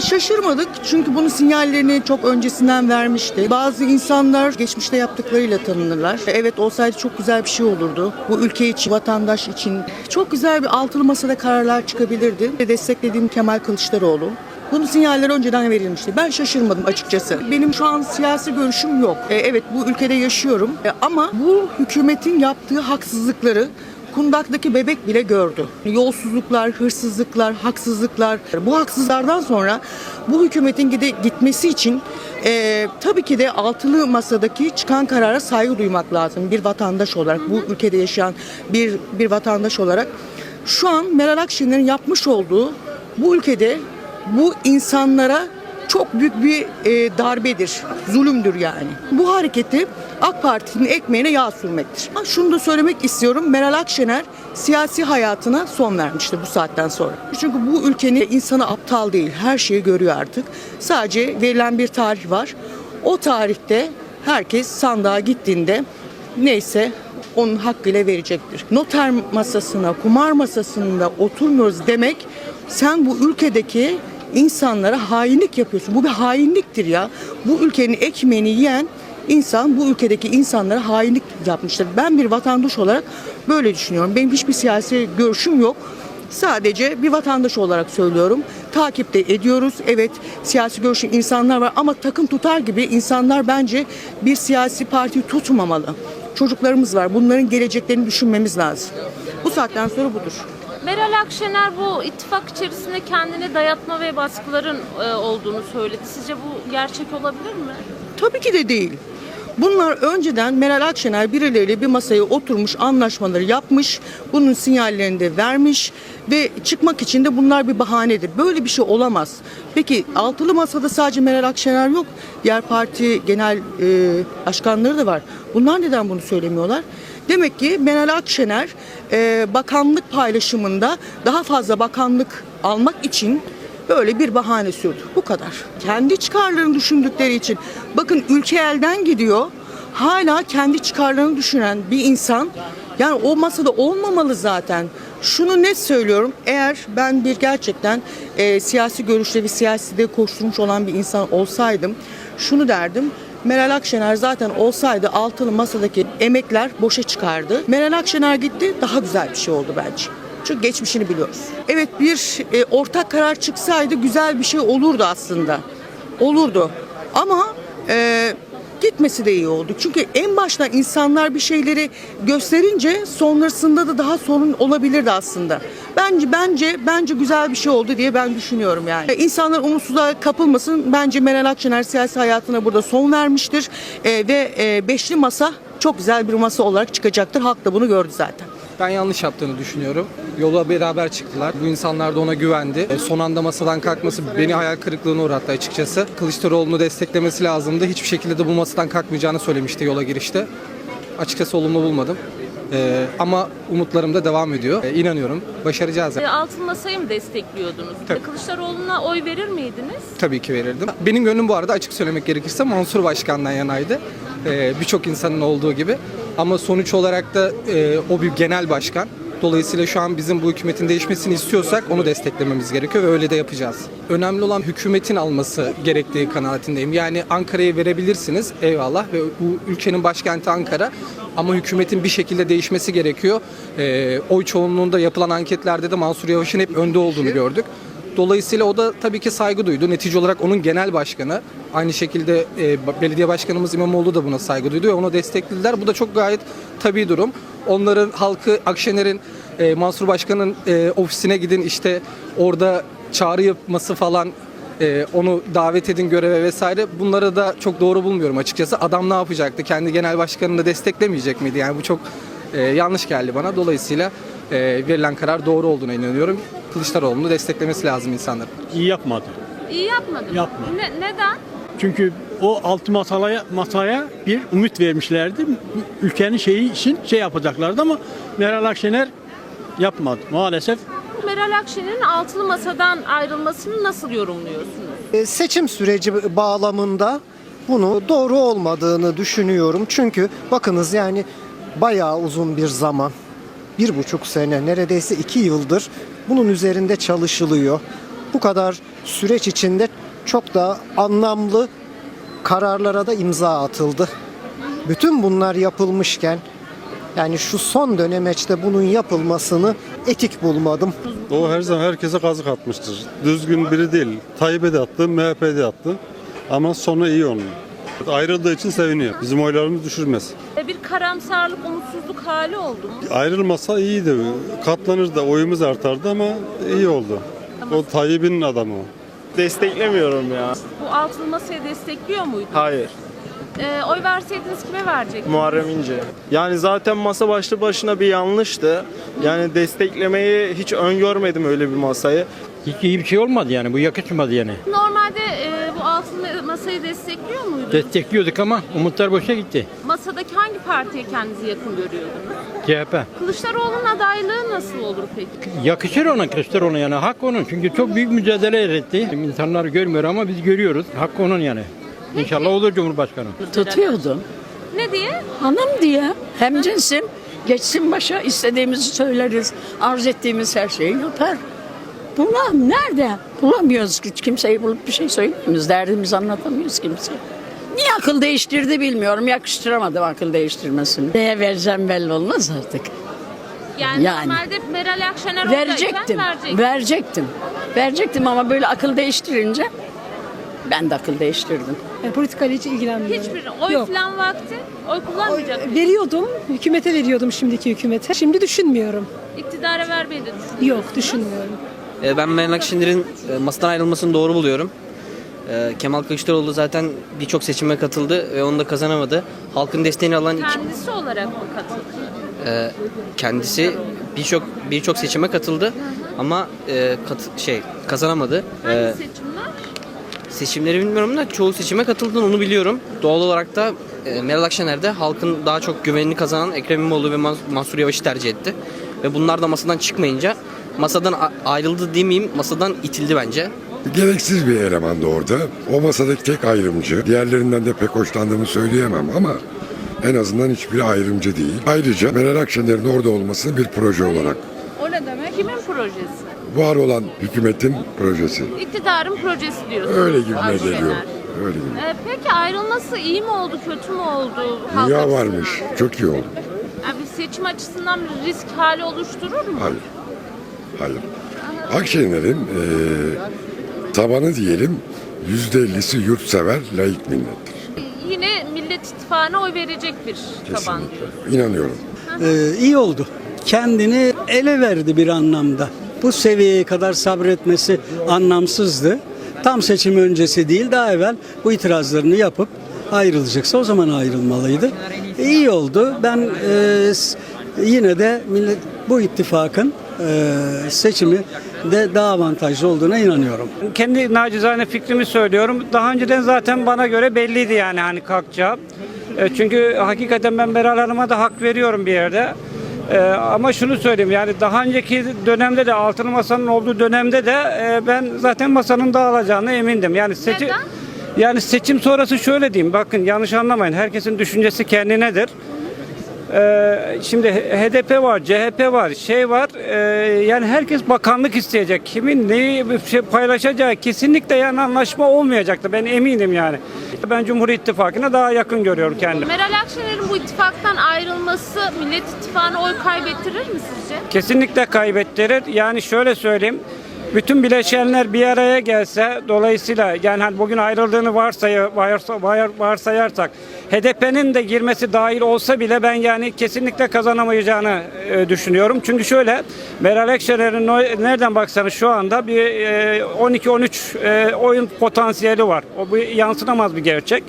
Şaşırmadık çünkü bunun sinyallerini çok öncesinden vermişti. Bazı insanlar geçmişte yaptıklarıyla tanınırlar. Evet olsaydı çok güzel bir şey olurdu. Bu ülke için, vatandaş için çok güzel bir altılı masada kararlar çıkabilirdi. Desteklediğim Kemal Kılıçdaroğlu. Bunun sinyalleri önceden verilmişti. Ben şaşırmadım açıkçası. Benim şu an siyasi görüşüm yok. E, evet bu ülkede yaşıyorum E, ama bu hükümetin yaptığı haksızlıkları kundaktaki bebek bile gördü. Yolsuzluklar, hırsızlıklar, haksızlıklar. Bu haksızlardan sonra bu hükümetin gide, gitmesi için e, tabii ki de altılı masadaki çıkan karara saygı duymak lazım. Bir vatandaş olarak, bu ülkede yaşayan bir, bir vatandaş olarak. Şu an Meral Akşener'in yapmış olduğu bu ülkede bu insanlara çok büyük bir e, darbedir, zulümdür yani. Bu hareketi AK Parti'nin ekmeğine yağ sürmektir. Ha, Şunu da söylemek istiyorum. Meral Akşener siyasi hayatına son vermiştir bu saatten sonra. Çünkü bu ülkenin insanı aptal değil. Her şeyi görüyor artık. Sadece verilen bir tarih var. O tarihte herkes sandığa gittiğinde neyse onun hakkıyla verecektir. Noter masasına, kumar masasında oturmuyoruz demek sen bu ülkedeki insanlara hainlik yapıyorsun. Bu bir hainliktir ya. Bu ülkenin ekmeğini yiyen insan bu ülkedeki insanlara hainlik yapmıştır. Ben bir vatandaş olarak böyle düşünüyorum. Benim hiçbir siyasi görüşüm yok. Sadece bir vatandaş olarak söylüyorum. Takipte ediyoruz. Evet siyasi görüşü insanlar var ama takım tutar gibi insanlar bence bir siyasi parti tutmamalı. Çocuklarımız var. Bunların geleceklerini düşünmemiz lazım. Bu saatten sonra budur. Meral Akşener bu ittifak içerisinde kendine dayatma ve baskıların e, olduğunu söyledi. Sizce bu gerçek olabilir mi? Tabii ki de değil. Bunlar önceden Meral Akşener birileriyle bir masaya oturmuş, anlaşmaları yapmış, bunun sinyallerini de vermiş ve çıkmak için de bunlar bir bahanedir. Böyle bir şey olamaz. Peki altılı masada sadece Meral Akşener yok, diğer parti genel e, başkanları da var. Bunlar neden bunu söylemiyorlar? Demek ki Meral Akşener e, bakanlık paylaşımında daha fazla bakanlık almak için Böyle bir bahane sürdü. Bu kadar. Kendi çıkarlarını düşündükleri için. Bakın ülke elden gidiyor. Hala kendi çıkarlarını düşünen bir insan yani o masada olmamalı zaten. Şunu net söylüyorum. Eğer ben bir gerçekten e, siyasi görüşte ve siyaside koşturmuş olan bir insan olsaydım şunu derdim. Meral Akşener zaten olsaydı altılı masadaki emekler boşa çıkardı. Meral Akşener gitti daha güzel bir şey oldu bence. Çünkü geçmişini biliyoruz. Evet bir e, ortak karar çıksaydı güzel bir şey olurdu aslında. Olurdu. Ama e, gitmesi de iyi oldu. Çünkü en baştan insanlar bir şeyleri gösterince sonrasında da daha sorun olabilirdi aslında. Bence bence bence güzel bir şey oldu diye ben düşünüyorum yani. E, İnsanlar umutsuzluğa kapılmasın. Bence Meral Akşener siyasi hayatına burada son vermiştir. E, ve e, beşli masa çok güzel bir masa olarak çıkacaktır. Halk da bunu gördü zaten. Ben yanlış yaptığını düşünüyorum. Yola beraber çıktılar. Bu insanlar da ona güvendi. E, Son anda masadan kalkması beni hayal kırıklığına uğrattı açıkçası. Kılıçdaroğlu'nu desteklemesi lazımdı. Hiçbir şekilde de bu masadan kalkmayacağını söylemişti yola girişte. Açıkçası olumlu bulmadım. E, ama umutlarım da devam ediyor. E, inanıyorum. Başaracağız. E, Altın Masa'yı mı destekliyordunuz? Tabii. E, Kılıçdaroğlu'na oy verir miydiniz? Tabii ki verirdim. Benim gönlüm bu arada açık söylemek gerekirse Mansur Başkan'dan yanaydı. Ee, Birçok insanın olduğu gibi. Ama sonuç olarak da e, o bir genel başkan. Dolayısıyla şu an bizim bu hükümetin değişmesini istiyorsak onu desteklememiz gerekiyor ve öyle de yapacağız. Önemli olan hükümetin alması gerektiği kanaatindeyim. Yani Ankara'ya verebilirsiniz eyvallah ve bu ülkenin başkenti Ankara ama hükümetin bir şekilde değişmesi gerekiyor. Ee, oy çoğunluğunda yapılan anketlerde de Mansur Yavaş'ın hep önde olduğunu gördük. Dolayısıyla o da tabii ki saygı duydu. Netice olarak onun genel başkanı. Aynı şekilde e, belediye başkanımız İmamoğlu da buna saygı duydu ve onu desteklediler. Bu da çok gayet tabii durum. Onların halkı Akşener'in e, Mansur Başkan'ın e, ofisine gidin işte orada çağrı yapması falan e, onu davet edin göreve vesaire bunları da çok doğru bulmuyorum açıkçası. Adam ne yapacaktı? Kendi genel başkanını desteklemeyecek miydi? Yani bu çok e, yanlış geldi bana. Dolayısıyla e, verilen karar doğru olduğuna inanıyorum. Kılıçdaroğlu'nu desteklemesi lazım insanların. İyi yapmadı. İyi yapmadı mı? Yapmadı. Ne, neden? Çünkü o altı masaya, masaya bir umut vermişlerdi. Ülkenin şeyi için şey yapacaklardı ama Meral Akşener yapmadı. Maalesef Meral Akşener'in altılı masadan ayrılmasını nasıl yorumluyorsunuz? E, Seçim süreci bağlamında bunu doğru olmadığını düşünüyorum. Çünkü bakınız yani bayağı uzun bir zaman, bir buçuk sene, neredeyse iki yıldır bunun üzerinde çalışılıyor. Bu kadar süreç içinde çok da anlamlı kararlara da imza atıldı. Bütün bunlar yapılmışken yani şu son dönemeçte bunun yapılmasını etik bulmadım. O her zaman herkese kazık atmıştır. Düzgün biri değil. Tayyip'e de attı, MHP'de de attı. Ama sonu iyi onun. Ayrıldığı için seviniyor. Bizim oylarımız düşürmez. E, Bir karamsarlık, umutsuzluk hali oldu mu? Ayrılmasa iyiydi. Katlanır da oyumuz artardı ama iyi oldu. O Tayyip'in adamı o. Desteklemiyorum ya. Bu altılı masayı destekliyor muydu? Hayır. E, oy verseydiniz kime verecektiniz? Muharrem İnce. Yani zaten masa başlı başına bir yanlıştı. Yani desteklemeyi hiç öngörmedim öyle bir masayı. Hiç iyi bir şey olmadı yani. Bu yakışmadı yani. Altılı masayı destekliyor muydunuz? Destekliyorduk ama umutlar boşa gitti. Masadaki hangi partiye kendinizi yakın görüyordunuz? CHP. Kılıçdaroğlu'nun adaylığı nasıl olur peki? Yakışır ona Kılıçdaroğlu yani. Hak onun. Çünkü çok büyük mücadele etti. İnsanlar görmüyor ama biz görüyoruz. Hak onun yani. İnşallah olur Cumhurbaşkanı. Tutuyordum. Ne diye? Hanım diye. Hem cinsim. Geçsin başa istediğimizi söyleriz. Arz ettiğimiz her şeyi yapar. Bulam nerede? Bulamıyoruz ki kimseyi bulup bir şey söylemiyoruz. Derdimizi anlatamıyoruz kimseye. Niye akıl değiştirdi bilmiyorum. Yakıştıramadım akıl değiştirmesini. Neye vereceğim belli olmaz artık. Yani, Yani. normalde Meral Akşener Verecektim. verecektim. Verecektim. Verecektim ama böyle akıl değiştirince ben de akıl değiştirdim. Yani politikayla hiç ilgilenmiyorum. Hiçbir oy Yok. falan vakti oy kullanmayacak. mısın? Veriyordum, hükümete veriyordum şimdiki hükümete. Şimdi düşünmüyorum. İktidara vermeyi de. Yok, düşünmüyorum. E, Ben Meral Akşener'in e, masadan ayrılmasını doğru buluyorum. E, Kemal Kılıçdaroğlu zaten birçok seçime katıldı ve onu da kazanamadı. Halkın desteğini alan iki, Kendisi olarak mı katıldı? e, kendisi birçok birçok seçime katıldı ama e, kat- şey kazanamadı. Hangi E, seçimler? seçimleri bilmiyorum da çoğu seçime katıldığını onu biliyorum. Doğal olarak da e, Meral Akşener de halkın daha çok güvenini kazanan Ekrem İmamoğlu ve Mas- Mansur Yavaş'ı tercih etti. Ve bunlar da masadan çıkmayınca masadan ayrıldı demeyeyim masadan itildi bence. Gereksiz bir elemandı orada. O masadaki tek ayrımcı. Diğerlerinden de pek hoşlandığımı söyleyemem ama en azından hiçbiri ayrımcı değil. Ayrıca Meral Akşener'in orada olmasını bir proje olarak O ne demek? Kimin projesi? var olan hükümetin projesi. İktidarın projesi diyorsunuz. Öyle gibime Akşener. geliyor. Öyle gibi. E, peki ayrılması iyi mi oldu, kötü mü oldu? halk Dünya açısından? varmış. Çok iyi oldu. Yani bir seçim açısından bir risk hali oluşturur mu? Hayır. Hayır. Akşener'in eee tabanı diyelim yüzde ellisi yurtsever laik millettir. Yine Millet İttifakı'na oy verecek bir taban. Kesinlikle. İnanıyorum. Ee, iyi oldu. Kendini ele verdi bir anlamda. Bu seviyeye kadar sabretmesi anlamsızdı. Tam seçim öncesi değil daha evvel bu itirazlarını yapıp ayrılacaksa o zaman ayrılmalıydı. İyi oldu. Ben e, yine de millet, bu ittifakın e, seçimi de daha avantajlı olduğuna inanıyorum. Kendi nacizane fikrimi söylüyorum. Daha önceden zaten bana göre belliydi yani hani kalkacağı. E, Çünkü hakikaten ben Meral Hanım'a da hak veriyorum bir yerde. E, ama şunu söyleyeyim yani daha önceki dönemde de altılı masanın olduğu dönemde de e, ben zaten masanın dağılacağına emindim. Yani seçim yani seçim sonrası şöyle diyeyim. Bakın yanlış anlamayın. Herkesin düşüncesi kendinedir. Ee, şimdi HDP var, CHP var, şey var. ee, yani herkes bakanlık isteyecek. Kimin neyi şey paylaşacağı kesinlikle yani anlaşma olmayacaktı. Ben eminim yani. Ben Cumhur İttifakı'na daha yakın görüyorum kendimi. Meral Akşener'in bu ittifaktan ayrılması Millet İttifakı'na oy kaybettirir mi sizce? Kesinlikle kaybettirir. Yani şöyle söyleyeyim. Bütün bileşenler bir araya gelse dolayısıyla yani hani bugün ayrıldığını varsayı, varsa, var- varsayarsak HDP'nin de girmesi dahil olsa bile ben yani kesinlikle kazanamayacağını e, düşünüyorum. Çünkü şöyle Meral Akşener'in o- nereden baksanız şu anda bir e, 12-13 e, oyun potansiyeli var. O bu yansınamaz bir gerçek.